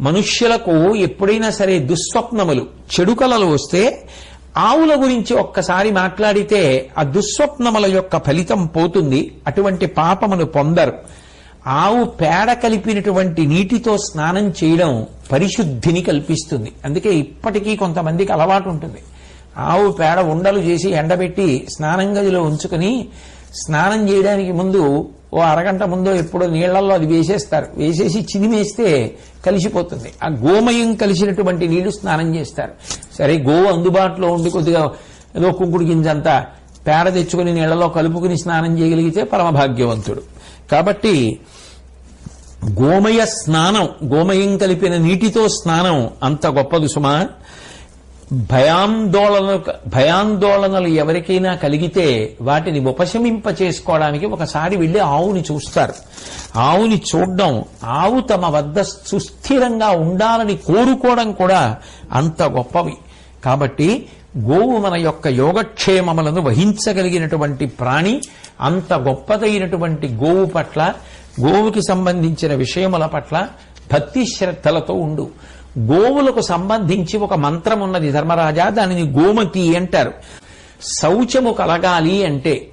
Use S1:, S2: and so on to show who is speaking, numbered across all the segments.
S1: మనుష్యులకు ఎప్పుడైనా సరే దుస్వప్నములు చెడు కలలు వస్తే ఆవుల గురించి ఒక్కసారి మాట్లాడితే ఆ దుస్వప్నముల యొక్క ఫలితం పోతుంది. అటువంటి పాపమును పొందరు. ఆవు పేడ కలిపినటువంటి నీటితో స్నానం చేయడం పరిశుద్ధిని కల్పిస్తుంది. అందుకే ఇప్పటికీ కొంతమందికి అలవాటు ఉంటుంది. ఆవు పేడ ఉండలు చేసి ఎండబెట్టి స్నానం గదిలో ఉంచుకుని స్నానం చేయడానికి ముందు ఓ అరగంట ముందో ఎప్పుడో నీళ్ళలో అది వేసేస్తారు. వేసేసి చిదిమేస్తే కలిసిపోతుంది. ఆ గోమయం కలిసినటువంటి నీళ్ళు స్నానం చేస్తారు. సరే గోవు అందుబాటులో ఉండి కొద్దిగా ఏదో కుంకుడు గింజంతా పేడ తెచ్చుకుని నీళ్ళలో కలుపుకుని స్నానం చేయగలిగితే పరమభాగ్యవంతుడు. కాబట్టి గోమయ స్నానం గోమయం కలిపిన నీటితో స్నానం అంత గొప్పది సుమా. భయాందోళన భయాందోళనలు ఎవరికైనా కలిగితే వాటిని ఉపశమింప చేసుకోవడానికి ఒకసారి వెళ్ళి ఆవుని చూస్తారు. ఆవుని చూడడం ఆవు తమ వద్ద సుస్థిరంగా ఉండాలని కోరుకోవడం కూడా అంత గొప్పవి. కాబట్టి గోవు మన యొక్క యోగక్షేమములను వహించగలిగినటువంటి ప్రాణి అంత గొప్పదైనటువంటి గోవు పట్ల గోవుకి సంబంధించిన విషయముల పట్ల భక్తి శ్రద్ధలతో ఉండు. గోవులకు సంబంధించి ఒక మంత్రం ఉన్నది ధర్మరాజా దానిని గోమతి అంటారు. శౌచము కలగాలి అంటే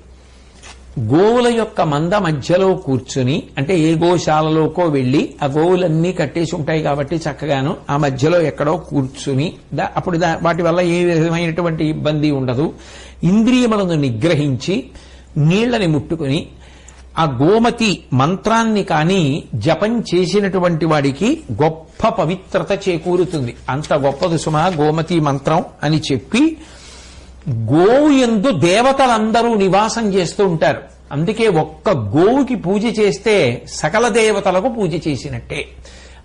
S1: గోవుల యొక్క మంద మధ్యలో కూర్చుని అంటే ఏ గోశాలలోకో వెళ్ళి ఆ గోవులన్నీ కట్టేసి ఉంటాయి కాబట్టి చక్కగాను ఆ మధ్యలో ఎక్కడో కూర్చుని అప్పుడు దా- వాటి వల్ల ఏ విధమైనటువంటి ఇబ్బంది ఉండదు. ఇంద్రియములను నిగ్రహించి నీళ్ళని ముట్టుకుని ఆ గోమతి మంత్రాన్ని కాని జపం చేసినటువంటి వాడికి గొప్ప పవిత్రత చేకూరుతుంది. అంత గొప్పది సుమా గోమతి మంత్రం అని చెప్పి గోవు ఎందు దేవతలందరూ నివాసం చేస్తూ ఉంటారు. అందుకే ఒక్క గోవుకి పూజ చేస్తే సకల దేవతలకు పూజ చేసినట్టే.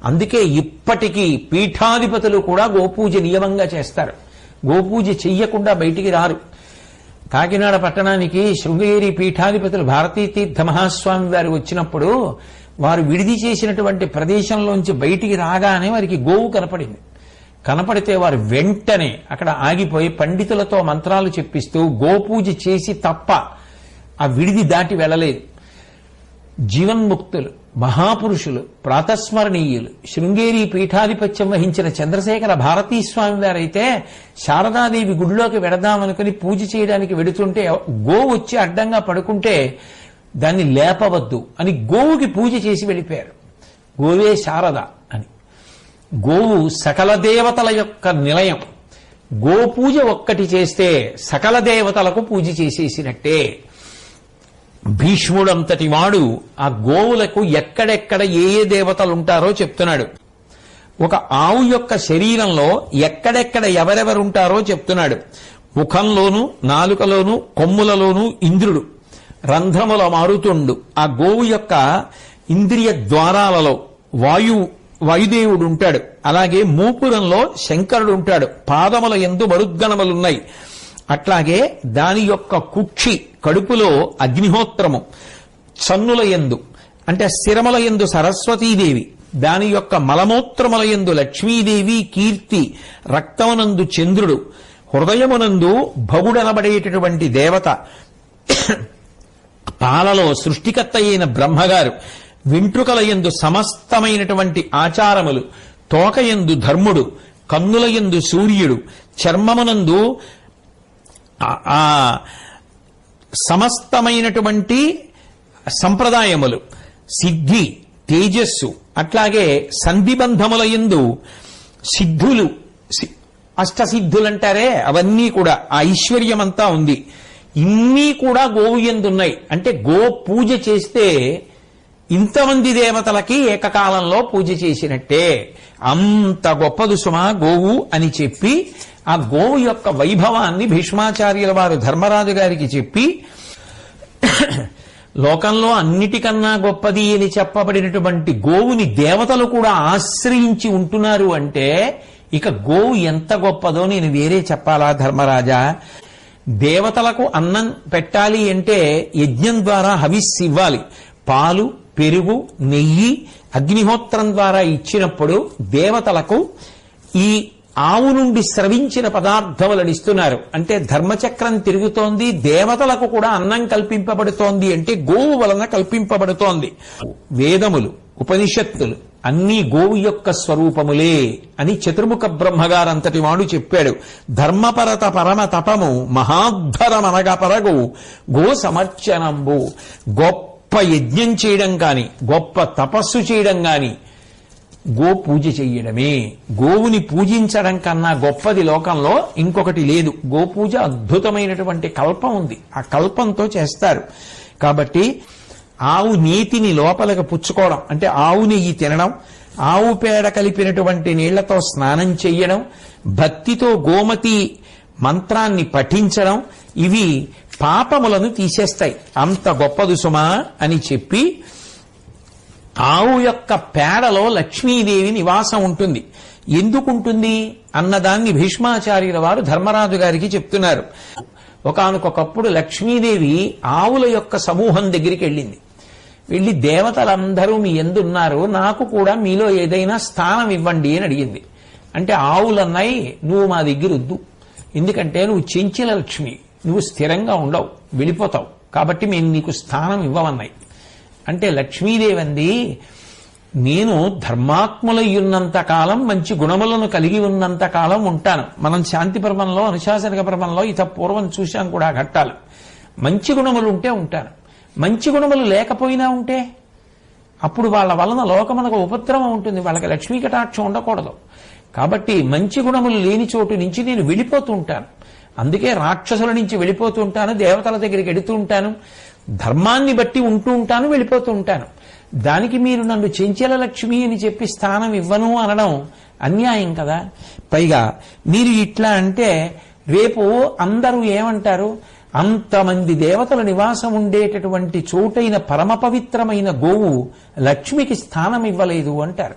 S1: అందుకే ఇప్పటికీ పీఠాధిపతులు కూడా గోపూజ నియమంగా చేస్తారు. గోపూజ చెయ్యకుండా బయటికి రారు. కాకినాడ పట్టణానికి శృంగేరి పీఠాధిపతులు భారతీ తీర్థ మహాస్వామి వారు వచ్చినప్పుడు వారు విడిది చేసినటువంటి ప్రదేశంలోంచి బయటికి రాగానే వారికి గోవు కనపడింది. కనపడితే వారు వెంటనే అక్కడ ఆగిపోయి పండితులతో మంత్రాలు చెప్పిస్తూ గోపూజ చేసి తప్ప ఆ విడిది దాటి వెళ్ళలేదు. జీవన్ముక్తులు మహాపురుషులు ప్రాతస్మరణీయులు శృంగేరి పీఠాధిపత్యం వహించిన చంద్రశేఖర భారతీ స్వామి వారైతే శారదాదేవి గుడిలోకి వెడదామనుకుని పూజ చేయడానికి వెడుతుంటే గో వచ్చి అడ్డంగా పడుకుంటే దాన్ని లేపవద్దు అని గోవుకి పూజ చేసి వెళ్ళిపోయారు. గోవే శారద అని. గోవు సకల దేవతల యొక్క నిలయం. గోపూజ ఒక్కటి చేస్తే సకల దేవతలకు పూజ చేసేసినట్టే. భీష్ముడంతటి వాడు ఆ గోవులకు ఎక్కడెక్కడ ఏ ఏ దేవతలు ఉంటారో చెప్తున్నాడు. ఒక ఆవు యొక్క శరీరంలో ఎక్కడెక్కడ ఎవరెవరుంటారో చెప్తున్నాడు. ముఖంలోను నాలుకలోను కొమ్ములలోను ఇంద్రుడు రంధ్రముల మారుతుండు. ఆ గోవు యొక్క ఇంద్రియ ద్వారాలలో వాయు వాయుదేవుడు ఉంటాడు అలాగే మూపురంలో శంకరుడు ఉంటాడు పాదముల ఎందు మరుద్గణములున్నాయి. అట్లాగే దాని యొక్క కుక్షి కడుపులో అగ్నిహోత్రము చన్నుల ఎందు అంటే శిరమల ఎందు సరస్వతీదేవి దాని యొక్క మలమూత్రముల ఎందు లక్ష్మీదేవి కీర్తి రక్తమునందు చంద్రుడు హృదయమునందు భగుడనబడేటటువంటి దేవత. పాలలో సృష్టికర్త అయిన బ్రహ్మగారు వెంట్రుకల యందు సమస్తమైనటువంటి ఆచారములు తోకయందు ధర్ముడు కన్నుల యందు సూర్యుడు చర్మమునందు ఆ- సమస్తమైనటువంటి సంప్రదాయములు సిద్ధి తేజస్సు అట్లాగే సంధిబంధముల యందు సిద్ధులు సి- అష్టసిద్ధులంటారే అవన్నీ కూడా ఆ ఐశ్వర్యమంతా ఉంది. ఇన్ని కూడా గోవు ఎందున్నాయి అంటే గో పూజ చేస్తే ఇంతమంది దేవతలకి ఏకకాలంలో పూజ చేసినట్టే. అంత గొప్పదు సుమా గోవు అని చెప్పి ఆ గోవు యొక్క వైభవాన్ని భీష్మాచార్యుల వారు ధర్మరాజు గారికి చెప్పి లోకంలో అన్నిటికన్నా గొప్పది అని చెప్పబడినటువంటి గోవుని దేవతలు కూడా ఆశ్రయించి ఉంటున్నారు అంటే ఇక గోవు ఎంత గొప్పదో నేను వేరే చెప్పాలా ధర్మరాజా? దేవతలకు అన్నం పెట్టాలి అంటే యజ్ఞం ద్వారా హవిస్ ఇవ్వాలి. పాలు పెరుగు నెయ్యి అగ్నిహోత్రం ద్వారా ఇచ్చినప్పుడు దేవతలకు ఈ ఆవు నుండి స్రవించిన పదార్థములను ఇస్తున్నారు. అంటే ధర్మచక్రం తిరుగుతోంది దేవతలకు కూడా అన్నం కల్పింపబడుతోంది అంటే గోవు వలన కల్పింపబడుతోంది. వేదములు ఉపనిషత్తులు అన్ని గోవు యొక్క స్వరూపములే అని చతుర్ముఖ బ్రహ్మగారంతటి వాడు చెప్పాడు. ధర్మపరత పరమ తపము మహాధరమనగా పరగు గో సమర్చనంబు గొప్ప యజ్ఞం చేయడం కాని గొప్ప తపస్సు చేయడం కాని గో పూజ చెయ్యడమే. గోవుని పూజించడం కన్నా గొప్పది లోకంలో ఇంకొకటి లేదు. గోపూజ అద్భుతమైనటువంటి కల్పం ఉంది. ఆ కల్పంతో చేస్తారు. కాబట్టి ఆవు నీతిని లోపలికి పుచ్చుకోవడం అంటే ఆవు నెయ్యి తినడం ఆవు పేడ కలిపినటువంటి నీళ్ళతో స్నానం చెయ్యడం భక్తితో గోమతి మంత్రాన్ని పఠించడం ఇవి పాపములను తీసేస్తాయి. అంత గొప్పదు సుమా అని చెప్పి ఆవు యొక్క పేడలో లక్ష్మీదేవి నివాసం ఉంటుంది. ఎందుకుంటుంది? అన్నదాన్ని భీష్మాచార్యుల వారు ధర్మరాజు గారికి చెప్తున్నారు. ఒకనకొకప్పుడు లక్ష్మీదేవి ఆవుల యొక్క సమూహం దగ్గరికి వెళ్ళింది. వెళ్ళి దేవతలందరూ మీ ఎందున్నారు నాకు కూడా మీలో ఏదైనా స్థానం ఇవ్వండి అని అడిగింది. అంటే ఆవులన్నాయి నువ్వు మా దగ్గర వద్దు. ఎందుకంటే నువ్వు చెంచిన లక్ష్మి. నువ్వు స్థిరంగా ఉండవు. వెళ్ళిపోతావు. కాబట్టి మేము నీకు స్థానం ఇవ్వమన్నాయి. అంటే లక్ష్మీదేవి అంది నేను ధర్మాత్ములయ్యున్నంత కాలం మంచి గుణములను కలిగి ఉన్నంత కాలం ఉంటాను. మనం శాంతి పర్వంలో అనుశాసనిక పర్వంలో ఇత పూర్వం చూశాం కూడా ఘట్టాలు. మంచి గుణములు ఉంటే ఉంటాను. మంచి గుణములు లేకపోయినా ఉంటే అప్పుడు వాళ్ళ వలన లోకమునకు ఉపద్రవం ఉంటుంది. వాళ్ళకి లక్ష్మీ కటాక్షం ఉండకూడదు. కాబట్టి మంచి గుణములు లేని చోటు నుంచి నేను వెళ్ళిపోతూ ఉంటాను. అందుకే రాక్షసుల నుంచి వెళ్ళిపోతూ ఉంటాను దేవతల దగ్గరికి వెడుతూ ఉంటాను. ధర్మాన్ని బట్టి ఉంటూ ఉంటాను వెళ్ళిపోతూ ఉంటాను. దానికి మీరు నన్ను చెంచల లక్ష్మి అని చెప్పి స్థానం ఇవ్వను అనడం అన్యాయం కదా. పైగా మీరు ఇట్లా అంటే రేపు అందరూ ఏమంటారు? అంతమంది దేవతల నివాసం ఉండేటటువంటి చోటైన పరమ పవిత్రమైన గోవు లక్ష్మికి స్థానం ఇవ్వలేదు అంటారు.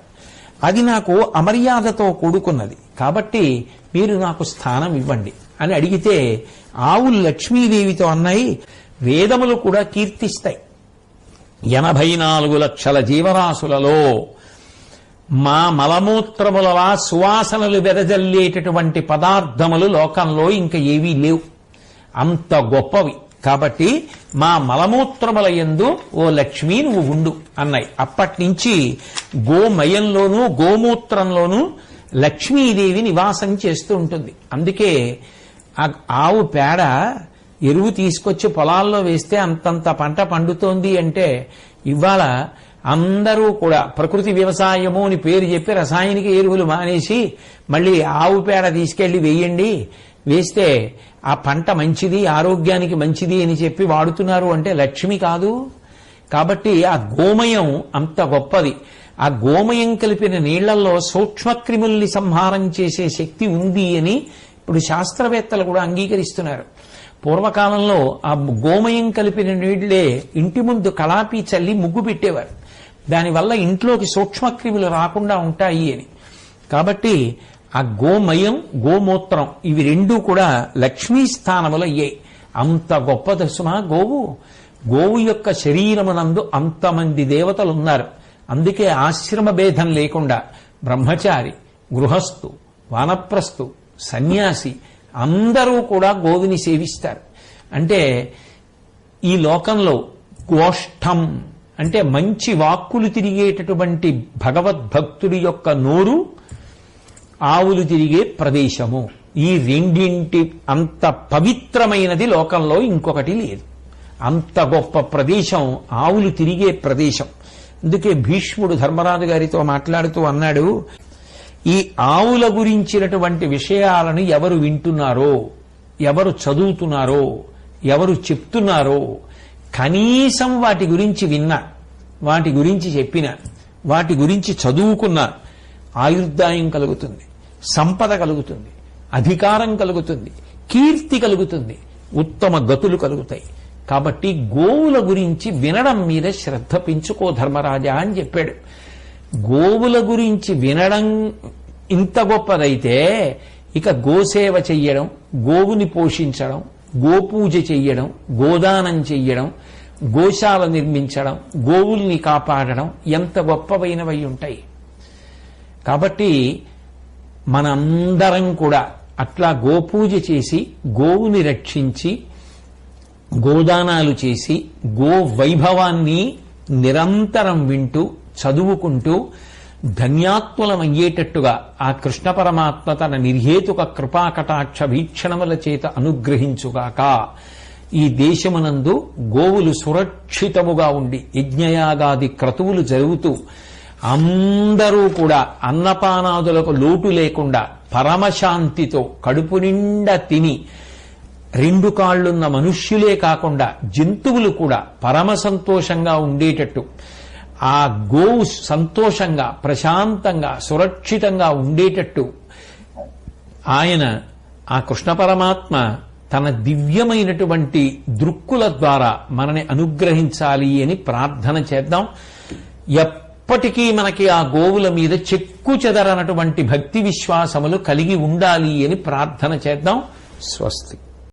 S1: అది నాకు అమర్యాదతో కూడుకున్నది. కాబట్టి మీరు నాకు స్థానం ఇవ్వండి అని అడిగితే ఆవులు లక్ష్మీదేవితో అన్నాయి వేదములు కూడా కీర్తిస్తాయి. ఎనభై నాలుగు లక్షల జీవరాశులలో మా మలమూత్రములలా సువాసనలు వెదజల్లేటటువంటి పదార్థములు లోకంలో ఇంకా ఏవీ లేవు. అంత గొప్పవి. కాబట్టి మా మలమూత్రముల యందు ఓ లక్ష్మి నువ్వు ఉండు అన్నాయి. అప్పటి నుంచి గోమయంలోనూ గోమూత్రంలోనూ లక్ష్మీదేవి నివాసం చేస్తూ ఉంటుంది. అందుకే ఆ ఆవు పేడ ఎరువు తీసుకొచ్చి పొలాల్లో వేస్తే అంతంత పంట పండుతోంది అంటే ఇవాళ అందరూ కూడా ప్రకృతి వ్యవసాయము అని పేరు చెప్పి రసాయనిక ఎరువులు మానేసి మళ్ళీ ఆవు పేడ తీసుకెళ్ళి వేయండి. వేస్తే ఆ పంట మంచిది ఆరోగ్యానికి మంచిది అని చెప్పి వాడుతున్నారు అంటే లక్ష్మి కాదు. కాబట్టి ఆ గోమయం అంత గొప్పది. ఆ గోమయం కలిపిన నీళ్ళలో సూక్ష్మక్రిముల్ని సంహారం చేసే శక్తి ఉంది అని ఇప్పుడు శాస్త్రవేత్తలు కూడా అంగీకరిస్తున్నారు. పూర్వకాలంలో ఆ గోమయం కలిపిన నీళ్ళే ఇంటి ముందు కళాపి చల్లి ముగ్గు పెట్టేవారు. దానివల్ల ఇంట్లోకి సూక్ష్మక్రిములు రాకుండా ఉంటాయి అని. కాబట్టి ఆ గోమయం గోమూత్రం ఇవి రెండూ కూడా లక్ష్మీ స్థానములు అయ్యాయి. అంత గొప్ప దశమా గోవు? గోవు యొక్క శరీరమునందు అంతమంది దేవతలు ఉన్నారు అందుకే ఆశ్రమ భేదం లేకుండా బ్రహ్మచారి గృహస్థు వానప్రస్థు సన్యాసి అందరూ కూడా గోవిని సేవిస్తారు. అంటే ఈ లోకంలో గోష్ఠం అంటే మంచి వాక్కులు తిరిగేటటువంటి భగవద్భక్తుడి యొక్క నోరు ఆవులు తిరిగే ప్రదేశము. ఈ రెండింటి అంత పవిత్రమైనది లోకంలో ఇంకొకటి లేదు. అంత గొప్ప ప్రదేశం ఆవులు తిరిగే ప్రదేశం. అందుకే భీష్ముడు ధర్మరాజు గారితో మాట్లాడుతూ అన్నాడు ఈ ఆవుల గురించినటువంటి విషయాలను ఎవరు వింటున్నారో ఎవరు చదువుతున్నారో ఎవరు చెప్తున్నారో కనీసం వాటి గురించి విన్నా వాటి గురించి చెప్పిన వాటి గురించి చదువుకున్న ఆయుర్దాయం కలుగుతుంది సంపద కలుగుతుంది అధికారం కలుగుతుంది కీర్తి కలుగుతుంది ఉత్తమ గతులు కలుగుతాయి. కాబట్టి గోవుల గురించి వినడం మీద శ్రద్ధ పెంచుకో ధర్మరాజా అని చెప్పాడు. గోవుల గురించి వినడం ఇంత గొప్పదైతే ఇక గోసేవ చెయ్యడం గోవుని పోషించడం గోపూజ చెయ్యడం గోదానం చెయ్యడం గోశాల నిర్మించడం గోవుల్ని కాపాడడం ఎంత గొప్పవైనవై ఉంటాయి. కాబట్టి మనందరం కూడా అట్లా గోపూజ చేసి గోవుని రక్షించి గోదానాలు చేసి గో వైభవాన్ని నిరంతరం వింటూ చదువుకుంటూ ధన్యాత్ములమయ్యేటట్టుగా ఆ కృష్ణ పరమాత్మ తన నిర్హేతుక కృపాకటాక్ష వీక్షణముల చేత అనుగ్రహించుగాక. ఈ దేశమునందు గోవులు సురక్షితముగా ఉండి యజ్ఞయాగాది క్రతువులు జరుగుతూ అందరూ కూడా అన్నపానాదులకు లోటు లేకుండా పరమశాంతితో కడుపు నిండా తిని రెండు కాళ్ళున్న మనుష్యులే కాకుండా జంతువులు కూడా పరమ సంతోషంగా ఉండేటట్టు ఆ గోవు సంతోషంగా ప్రశాంతంగా సురక్షితంగా ఉండేటట్టు ఆయన ఆ కృష్ణ పరమాత్మ తన దివ్యమైనటువంటి దృక్కుల ద్వారా మనని అనుగ్రహించాలి అని ప్రార్థన చేద్దాం. ఎప్పటికీ మనకి ఆ గోవుల మీద చెక్కు చెదరనటువంటి భక్తి విశ్వాసములు కలిగి ఉండాలి అని ప్రార్థన చేద్దాం. స్వస్తి.